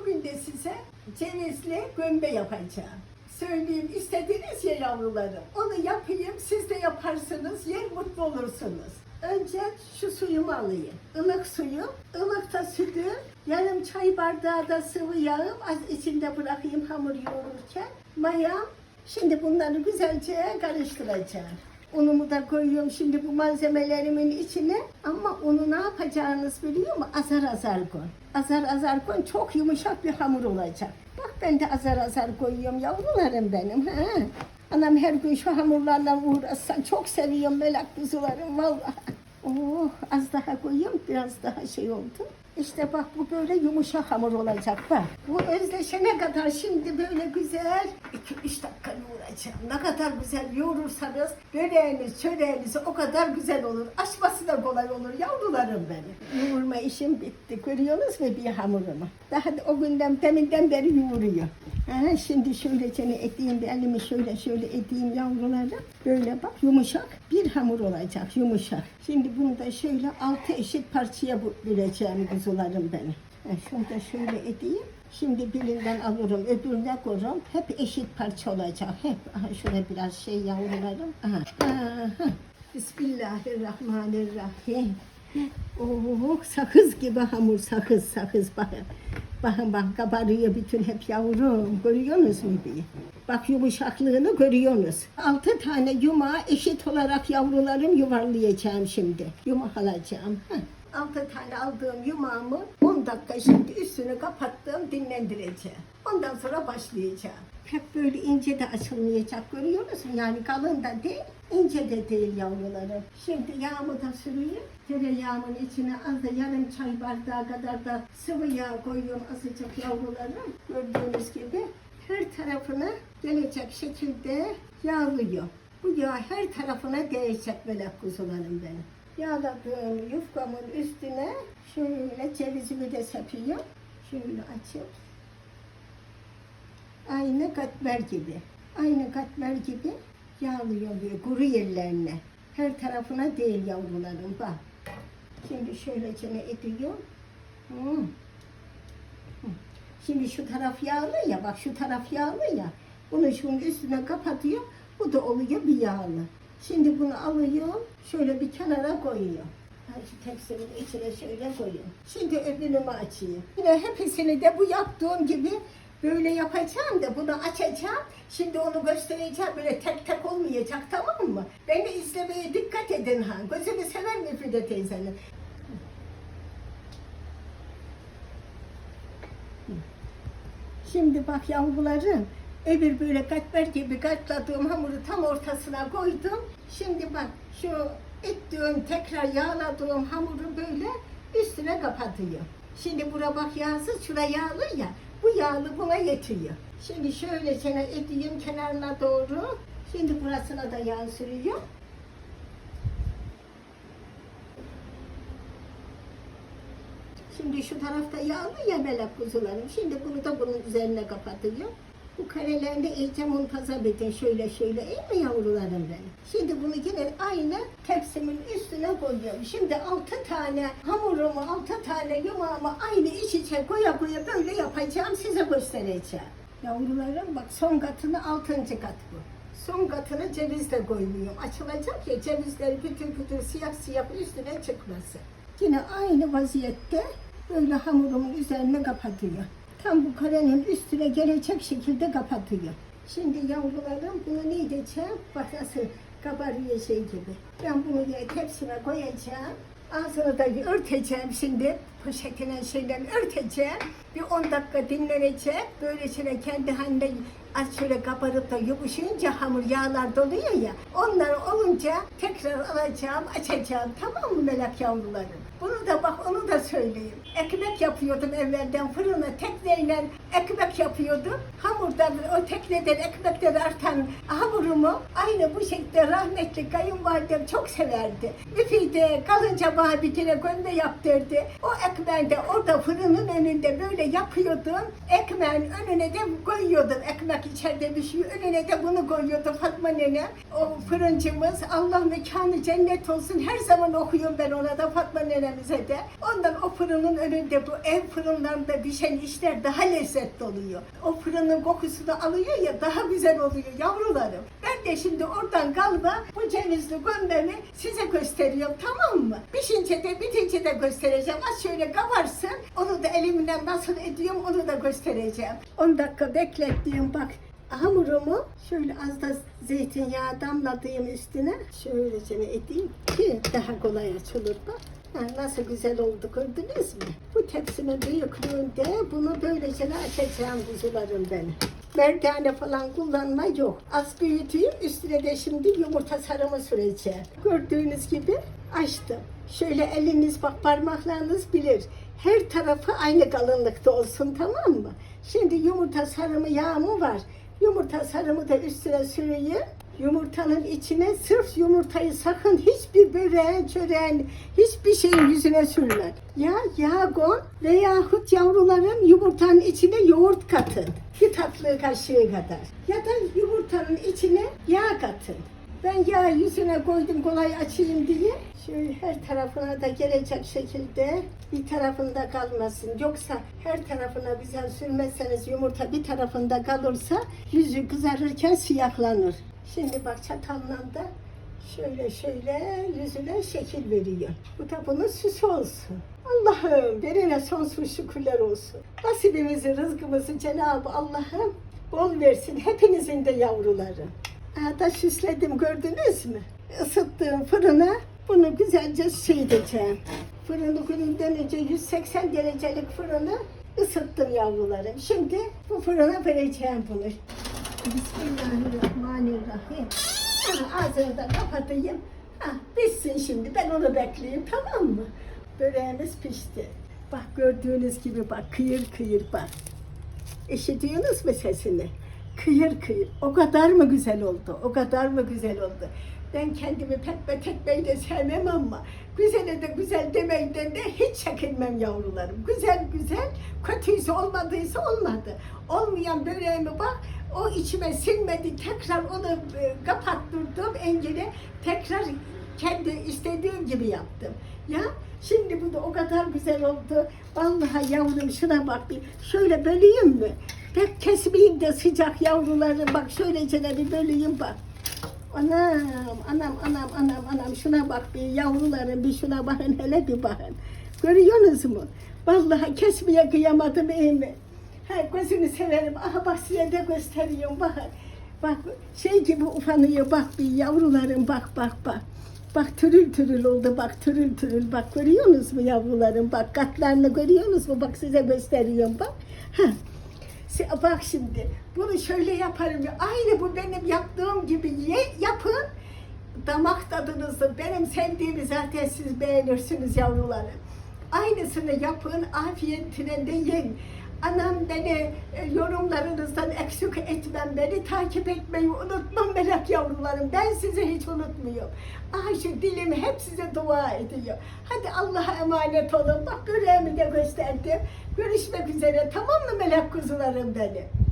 Bugün de size cevizli gömbe yapacağım. Söyleyeyim istediğiniz ya yavrularım. Onu yapayım, siz de yaparsınız, yer mutlu olursunuz. Önce şu suyumu alayım. Ilık suyu, ılıkta sütü, yarım çay bardağı da sıvı yağım az içinde bırakayım hamur yoğururken. Mayam, şimdi bunları güzelce karıştıracağım. Unumu da koyuyorum şimdi bu malzemelerimin içine. Ama onu ne yapacağınız biliyor musun? Azar azar koy. Azar azar koy. Çok yumuşak bir hamur olacak. Bak ben de azar azar koyuyorum yavrularım benim. Ha? Anam her gün şu hamurlarla uğraşsan çok seviyorum melek kuzularım vallahi. Oh az daha koyayım biraz daha şey oldu. İşte bak bu böyle yumuşak hamur olacak bak. Bu özleşene kadar şimdi böyle güzel 2-3 dakika. Ne kadar güzel yoğurursanız böreğiniz, çöreğiniz o kadar güzel olur. Açması da kolay olur yavrularım benim. Yoğurma işim bitti. Görüyorsunuz mu bir hamurumu? Daha da o günden deminden beri yoğuruyor. Ha, şimdi şöyle seni edeyim, bir elimi şöyle şöyle edeyim yavrularım. Böyle bak yumuşak bir hamur olacak yumuşak. Şimdi bunu da şöyle altı eşit parçaya böleceğim kuzularım benim. Ha, şunu şöyle edeyim. Şimdi birinden alırım, öbürüne koyarım. Hep eşit parça olacak. Hep. Aha, şöyle biraz şey yavrularım. Aha. Aha. Bismillahirrahmanirrahim. Oh, sakız gibi hamur, sakız, sakız. Bakın, bakın bak kabarıyor bütün hep yavrum. Görüyorsunuz mu diye. Bak yumuşaklığını görüyorsunuz. Altı tane yumağı eşit olarak yavrularım yuvarlayacağım şimdi. Yumak alacağım. Heh. Altı tane aldığım yumağımı 10 dakika şimdi üstünü kapattım dinlendireceğim. Ondan sonra başlayacağım. Hep böyle ince de açılmayacak görüyor musun? Yani kalın da değil, ince de değil yavrularım. Şimdi yağımı da sürüyorum. Tereyağımın içine az da yarım çay bardağı kadar da sıvı yağ koyuyorum azıcık yavrularım. Gördüğünüz gibi her tarafına gelecek şekilde yağlıyor. Bu yağ her tarafına değecek böyle kuzularım benim. Yağladığım yufkamın üstüne şöyle cevizimi de sepiyorum. Şöyle açıp aynı katmer gibi. Aynı katmer gibi yağlıyor böyle kuru yerlerine. Her tarafına değil yavrularım bak. Şimdi şöyle çene ediyorum. Hmm. Hmm. Şimdi şu taraf yağlı ya bak şu taraf yağlı ya. Bunu şunun üstüne kapatıyor. Bu da oluyor bir yağlı. Şimdi bunu alıyorum. Şöyle bir kenara koyuyorum. Ha, Şu tepsinin içine şöyle koyuyorum. Şimdi öbürünü açayım. Yine hepsini de bu yaptığım gibi böyle yapacağım da bunu açacağım. Şimdi onu göstereceğim. Böyle tek tek olmayacak tamam mı? Beni izlemeye dikkat edin ha. Gözünü sever mi Füde teyzenin? Şimdi bak yavrularım, öbür böyle katmer gibi katladığım hamuru tam ortasına koydum. Şimdi bak şu ettiğim tekrar yağladığım hamuru böyle üstüne kapatıyor. Şimdi bura bak yağsız, şura yağlı ya. Bu yağlı buna yetiyor. Şimdi şöyle sene edeyim kenarına doğru. Şimdi burasına da yağ sürüyor. Şimdi şu tarafta yağlı ya melek kuzularım. Şimdi bunu da bunun üzerine kapatıyor. Bu karelerini iyice muntazam edin şöyle şöyle iyi mi yavrularım benim? Şimdi bunu yine aynı tepsimin üstüne koyuyorum. Şimdi altı tane hamurumu, altı tane yumağımı aynı iç içe koya koya böyle yapacağım size göstereceğim. Yavrularım bak son katını altıncı kat bu. Son katını cevizle koymuyorum. Açılacak ya cevizleri bütün bütün siyah siyah üstüne çıkmasın. Yine aynı vaziyette böyle hamurumun üzerine kapatıyor. Tam bu karenin üstüne gelecek şekilde kapatıyor. Şimdi yavrularım bunu ne edeceğim? Bak kabarıyor şey gibi. Ben bunu yine tepsime koyacağım. Ağzını da örteceğim şimdi. Poşetine şeyden örteceğim. Bir 10 dakika dinlenecek. Böyle şöyle kendi haline az şöyle kabarıp da yumuşayınca hamur yağlar doluyor ya. Onlar olunca tekrar alacağım, açacağım. Tamam mı melek yavrularım? Bunu da bak onu da söyleyeyim. Ekmek yapıyordum evvelden fırına tekneyle ekmek yapıyordum. Hamurdan o tekneden ekmekten artan hamurumu aynı bu şekilde rahmetli kayınvalidem çok severdi. Müfide kalınca bana bir yaptırdı. O ekmeği de orada fırının önünde böyle yapıyordum. Ekmeğin önüne de koyuyordum. Ekmek içeride düşüyor. Önüne de bunu koyuyordu Fatma nene. O fırıncımız Allah mekanı cennet olsun. Her zaman okuyorum ben ona da Fatma nene senemize de. Ondan o fırının önünde bu ev fırınlarında pişen işler daha lezzetli oluyor. O fırının kokusunu alıyor ya daha güzel oluyor yavrularım. Ben de şimdi oradan galiba bu cevizli gömbemi size gösteriyorum tamam mı? Pişince de bitince de göstereceğim. Az şöyle kabarsın. Onu da elimden nasıl ediyorum onu da göstereceğim. 10 dakika beklettiğim bak hamurumu şöyle az da zeytinyağı damladığım üstüne şöylece edeyim ki daha kolay açılır bak. Nasıl güzel oldu gördünüz mü? Bu tepsinin büyüklüğünde bunu böylece açacağım kuzularım benim. Merdane falan kullanma yok. Az büyüteyim üstüne de şimdi yumurta sarımı süreceğim. Gördüğünüz gibi açtım. Şöyle eliniz bak parmaklarınız bilir. Her tarafı aynı kalınlıkta olsun tamam mı? Şimdi yumurta sarımı yağımı var. Yumurta sarımı da üstüne süreyim. Yumurtanın içine sırf yumurtayı sakın hiçbir böreğin, çöreğin, hiçbir şeyin yüzüne sürme. Ya yağ koy veyahut yavruların yumurtanın içine yoğurt katın. Bir tatlı kaşığı kadar. Ya da yumurtanın içine yağ katın. Ben yağ yüzüne koydum kolay açayım diye. Şöyle her tarafına da gelecek şekilde bir tarafında kalmasın. Yoksa her tarafına güzel sürmezseniz yumurta bir tarafında kalırsa yüzü kızarırken siyahlanır. Şimdi bak çatalla da şöyle şöyle yüzüne şekil veriyor. Bu da bunun süsü olsun. Allah'ım verine sonsuz şükürler olsun. Nasibimizi, rızkımızı Cenab-ı Allah'ım bol versin hepinizin de yavruları. Ha da süsledim gördünüz mü? Isıttığım fırına bunu güzelce şey edeceğim. Fırını gününden önce 180 derecelik fırını ısıttım yavrularım. Şimdi bu fırına vereceğim bunu. Bismillahirrahmanirrahim. Ha, ağzını da kapatayım. Ha, pişsin şimdi. Ben onu bekleyeyim tamam mı? Böreğimiz pişti. Bak gördüğünüz gibi bak kıyır kıyır bak. İşitiyorsunuz mu sesini? Kıyır kıyır. O kadar mı güzel oldu? O kadar mı güzel oldu? Ben kendimi pek tekmeyi de sevmem ama güzele de güzel demekten de hiç çekinmem yavrularım. Güzel güzel, kötüyse olmadıysa olmadı. Olmayan böreğimi bak, o içime sinmedi. Tekrar onu e, kapattırdım engine. Tekrar kendi istediğim gibi yaptım. Ya şimdi bu da o kadar güzel oldu. Vallahi yavrum şuna bak bir şöyle böleyim mi? Pek kesmeyeyim de sıcak yavruları bak şöylece de bir böleyim bak. Anam, anam, anam, anam, anam şuna bak bir yavrularım bir şuna bakın hele bir bakın. Görüyorsunuz mu? Vallahi kesmeye kıyamadım iyi mi? Ha, gözünü severim. Aha bak size de gösteriyorum bakın. Bak şey gibi ufanıyor bak bir yavrularım bak bak bak. Bak türül türül oldu bak türül türül bak görüyorsunuz mu yavrularım bak katlarını görüyorsunuz mu bak size gösteriyorum bak. Ha. Se- Bak şimdi bunu şöyle yaparım ya aynı bu benim yaptığım gibi ye, yapın. Damak tadınızı benim sevdiğimi zaten siz beğenirsiniz yavrularım. Aynısını yapın afiyetine de yiyin. Anam beni e, yorumlarınızdan eksik etmem, beni takip etmeyi unutmam melek yavrularım. Ben sizi hiç unutmuyorum. Şu dilim hep size dua ediyor. Hadi Allah'a emanet olun. Bak böreğimi de gösterdim. Görüşmek üzere tamam mı melek kuzularım benim?